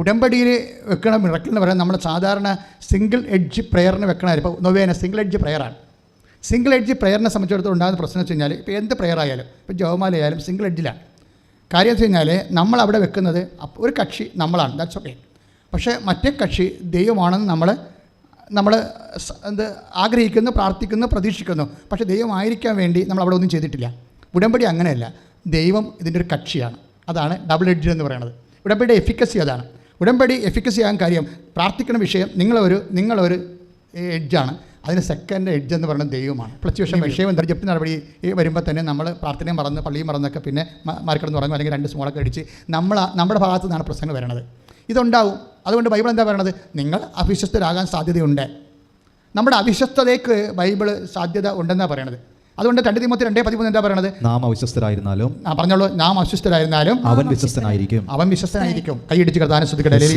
ഉടമ്പടിയിൽ വെക്കണ മിറക്കിൾ എന്ന് പറയുന്നത് നമ്മൾ സാധാരണ സിംഗിൾ എഡ്ജ് പ്രയറിന് വെക്കണ ഇപ്പോൾ നൊവേന സിംഗിൾ എഡ്ജ് പ്രയറാണ് സിംഗിൾ എഡ്ജ് പ്രയറിനെ സംബന്ധിച്ചിടത്തോളം ഉണ്ടാകുന്ന പ്രശ്നം വെച്ച് കഴിഞ്ഞാൽ ഇപ്പോൾ എന്ത് പ്രയർ ആയാലും ഇപ്പോൾ ജവമാലയായാലും സിംഗിൾ എഡ്ജിലാണ് കാര്യം വെച്ച് കഴിഞ്ഞാൽ നമ്മൾ അവിടെ വെക്കുന്നത് ഒരു കക്ഷി നമ്മളാണ്. ദാറ്റ്സ് ഓക്കെ പക്ഷേ മറ്റേ കക്ഷി ദൈവമാണെന്ന് നമ്മൾ നമ്മൾ എന്ത് ആഗ്രഹിക്കുന്നു പ്രാർത്ഥിക്കുന്നു പ്രതീക്ഷിക്കുന്നു. പക്ഷേ ദൈവമായിരിക്കാൻ വേണ്ടി നമ്മൾ അവിടെ ഒന്നും ചെയ്തിട്ടില്ല. ഉടമ്പടി അങ്ങനെയല്ല. ദൈവം ഇതിന്റെ ഒരു കക്ഷിയാണ്. അതാണ് ഡബിൾ എഡ്ജ് എന്ന് പറയുന്നത്. ഉടമ്പടിയുടെ എഫിക്കസി അതാണ്. ഉടമ്പടി എഫിക്കസി ആകാൻ കാര്യം പ്രാർത്ഥിക്കുന്ന വിഷയം നിങ്ങളൊരു നിങ്ങളൊരു എഡ്ജാണ് അതിന് സെക്കൻഡ് എഡ്ജ് എന്ന് പറയുന്നത് ദൈവമാണ്. പ്ലസ് വിഷയം വിഷയം എന്താ? ജപ്തി നടപടി വരുമ്പോൾ തന്നെ നമ്മൾ പ്രാർത്ഥനയും മറന്ന് പള്ളിയും മറന്നൊക്കെ പിന്നെ മ- പറഞ്ഞു അല്ലെങ്കിൽ രണ്ട് സ്മോളൊക്കെ അടിച്ച് നമ്മൾ നമ്മുടെ ഭാഗത്തു നിന്നാണ് പ്രശ്നങ്ങൾ വരണത്. ഇതുണ്ടാവും. അതുകൊണ്ട് ബൈബിൾ എന്താ പറയണത്? നിങ്ങൾ അവിശ്വസ്തരാകാൻ സാധ്യതയുണ്ട്. നമ്മുടെ അവിശ്വസ്തതയ്ക്ക് ബൈബിൾ സാധ്യത ഉണ്ടെന്നാണ് പറയണത്. അതുകൊണ്ട് രണ്ട് തിമത്തി രണ്ടേ പതിമൂന്ന് എന്താ പറയുന്നത് നാം അവിശ്വസ്തരായിരുന്നാലും ആ പറഞ്ഞോളൂ. നാം അവിശ്വസ്തരായിരുന്നാലും അവൻ വിശ്വസ്തനായിരിക്കും. അവൻ വിശ്വസ്തനായിരിക്കും. കൈയടിച്ച് കർത്താനെ ശ്രദ്ധിക്കട്ടെ.